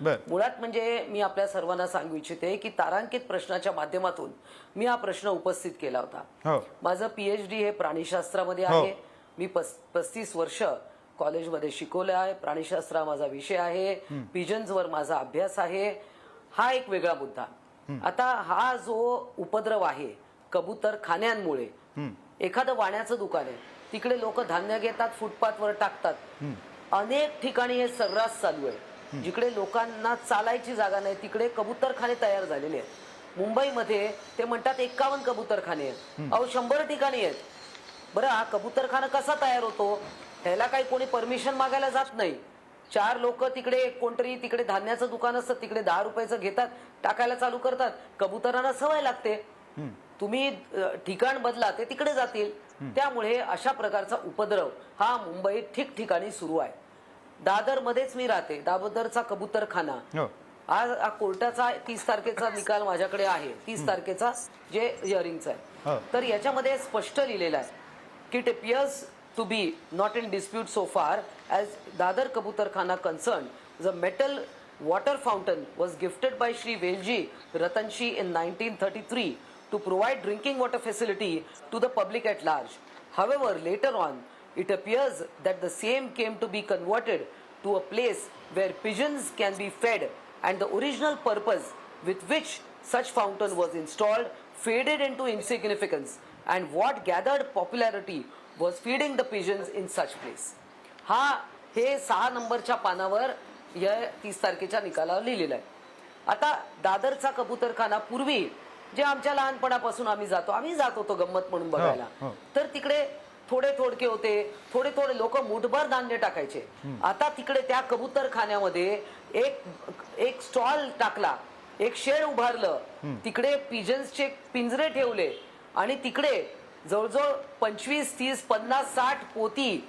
मुळात म्हणजे मी आपल्या सर्वांना सांगू इच्छिते की तारांकित प्रश्नाच्या माध्यमातून मी हा प्रश्न उपस्थित केला होता. हो. माझं पीएचडी हे प्राणीशास्त्रामध्ये हो. आहे. मी पस पस्तीस वर्ष कॉलेजमध्ये शिकवलं आहे. प्राणीशास्त्र माझा विषय आहे. पिजन्सवर माझा अभ्यास आहे. हा एक वेगळा मुद्दा. आता हा जो उपद्रव आहे कबूतर खाण्यांमुळे एखादं वाण्याचं दुकान आहे. तिकडे लोक धान्य घेतात फुटपाथवर टाकतात. अनेक ठिकाणी हे सर्रास चालू आहे. जिकडे लोकांना चालायची जागा नाही तिकडे कबूतरखाने तयार झालेले आहेत. मुंबईमध्ये ते म्हणतात एक्कावन्न कबूतरखाने आहेत. अहो शंभर ठिकाणी आहेत. बरं हा कबूतरखाना कसा तयार होतो? त्याला काही कोणी परमिशन मागायला जात नाही. चार लोक तिकडे कोणतरी तिकडे धान्याचं दुकान असतं तिकडे दहा रुपयाचं घेतात टाकायला चालू करतात. कबुतरांना सवय लागते. तुम्ही ठिकाण बदला ते तिकडे जातील. त्यामुळे अशा प्रकारचा उपद्रव हा मुंबईत ठिकठिकाणी सुरू आहे. दादर मध्येच मी राहते दादरचा कबूतरखाना. हो. आज हा कोर्टाचा तीस तारखेचा निकाल माझ्याकडे आहे. तीस तारखेचा जे हिअरिंगचा हो. आहे तर याच्यामध्ये स्पष्ट लिहिलेलं आहे की it appears to be not in dispute so far as Dadar Kabutarkhana concern the metal water fountain was gifted by Shri Velji Ratanshi in nineteen thirty three to provide drinking water facility to the public at large However, later on, it appears that the same came to be converted to a place where pigeons can be fed, and the original purpose with which such fountain was installed faded into insignificance. And what gathered popularity was feeding the pigeons in such place. हा हे सहा नंबरच्या पानावर या तीस तारखेच्या निकालावर लिहिलेलं आहे आता दादरचा कबूतरखाना पूर्वी जे आमच्या लहानपणापासून आम्ही जातो आम्ही जात होतो गंमत म्हणून बघायला हो. तर तिकडे थोडे थोडके होते थोडे थोडे लोक मुठभर धान्य टाकायचे. आता तिकडे त्या कबूतर खाण्यामध्ये एक एक स्टॉल टाकला एक शेड उभारलं. तिकडे पिजन्सचे पिंजरे ठेवले आणि तिकडे जवळजवळ पंचवीस तीस पन्नास साठ पोती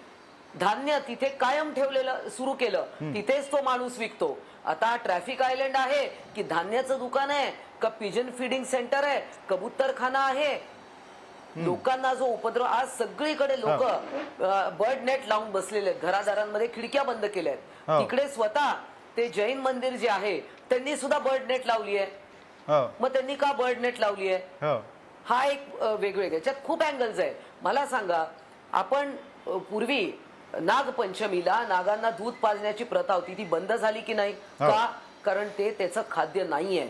धान्य तिथे कायम ठेवलेलं सुरू केलं. तिथेच तो माणूस विकतो. आता ट्रॅफिक आयलंड आहे की धान्याचं दुकान आहे का पिजन फिडिंग सेंटर आहे कबूतरखाना आहे लोकांना जो उपद्रव आज सगळीकडे लोक बर्ड नेट लावून बसलेले आहेत. घरादारांमध्ये खिडक्या बंद केल्या. आहेत. तिकडे स्वतः ते जैन मंदिर जे आहे त्यांनी सुद्धा बर्ड नेट लावली आहे मग त्यांनी का बर्ड नेट लावली आहे हो. एक अ, वेगवेगळे. याच्यात खूप अँगल्स आहे मला सांगा आपण पूर्वी नागपंचमीला नागांना दूध पाजण्याची प्रथा होती. ती बंद झाली की नाही. का? कारण ते त्याचं खाद्य नाहीये.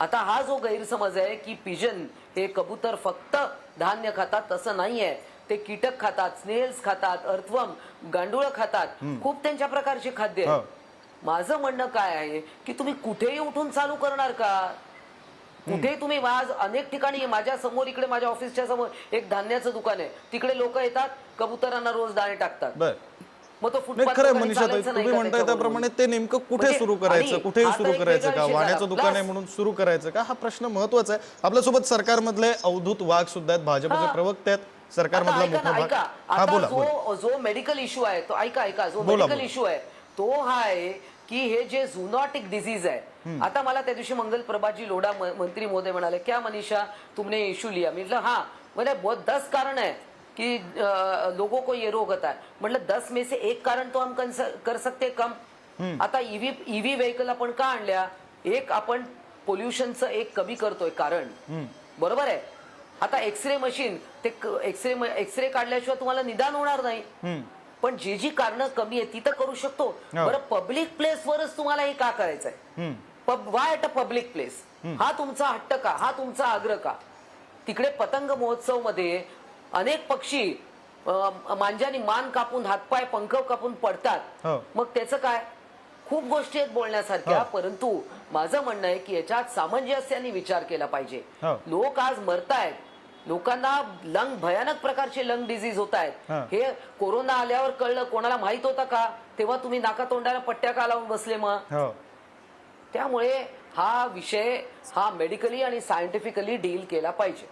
आता हा जो गैरसमज आहे की पिजन हे कबूतर फक्त धान्य खातात तसं नाहीये. ते कीटक खातात स्नेल्स खातात अर्थवम गांडूळ खातात. खूप त्यांच्या प्रकारचे खाद्य आहे हो. माझं म्हणणं काय आहे की तुम्ही कुठेही उठून चालू करणार का? कुठे तुम्ही आज अनेक ठिकाणी माझ्यासमोर इकडे माझ्या ऑफिसच्या समोर एक धान्याचं दुकान आहे. तिकडे लोक येतात कबुतरांना रोज दाणे टाकतात. मग तो नाही खरं मनीषा ताई तुम्ही म्हणताय? त्याप्रमाणे ते नेमकं कुठे म्हणजे- सुरू करायचं? आणि कुठेही आता सुरू एक करायचं वेगळा का? विषय वाण्याचं झाला. दुकान आहे म्हणून सुरू करायचं का? हा प्रश्न महत्त्वाचा आहे. आपल्यासोबत सरकारमधले अवधूत वाघ सुद्धा आहेत भाजपचे. प्रवक्ते आहेत आता सरकारमधला ऐका मोठा ना, भाग. ऐका. हा आता बोला बोला. जो जो मेडिकल इश्यू आहे तो ऐका ऐका. जो बोला, मेडिकल बोला. इश्यू आहे तो हा आहे की हे जे झुनॉटिक डिझीज आहे आता मला त्या दिवशी मंगल प्रभाजी लोढा म- मंत्री महोदय म्हणाले क्या मनीषा तुमने इश्यू लिया? मी म्हटलं हा. म्हणजे बहुत दस कारण है कि लोगों को ये रोग होता है। मतलब दस में से एक कारण तो हम कर सकते कम। आता ईव्ही ईव्ही व्हेकल आपण का आणल्या? एक आपण पोल्युशनचं एक कमी करतोय कारण. बरोबर आहे? आता एक्सरे मशीन ते एक्सरे एक्सरे काढल्याशिवाय तुम्हाला निदान होणार नाही. पण जी जी कारणं कमी आहेत ती तर करू शकतो. हो. बरं पब्लिक प्लेसवरच तुम्हाला हे का करायचंय? Why at a public place हा तुमचा हट्ट का? हा तुमचा आग्रह का? तिकडे पतंग महोत्सवमध्ये अनेक पक्षी मांजानी मान कापून हातपाय पंख कापून पडतात. हो. मग त्याचं काय? खूप गोष्टी आहेत बोलण्यासारख्या हो. परंतु माझं म्हणणं आहे की याच्यात सामंजस्याने विचार केला पाहिजे. हो. लोक आज मरतायत. लोकांना लंग भयानक प्रकारचे लंग डिझीज होत आहेत हा. कोरोना आल्यावर कळलं कोणाला माहीत होतं का? तेव्हा तुम्ही नाका तोंडाला पट्ट्या का लावून बसले मग? त्यामुळे हा विषय हा मेडिकली आणि सायंटिफिकली डील केला पाहिजे.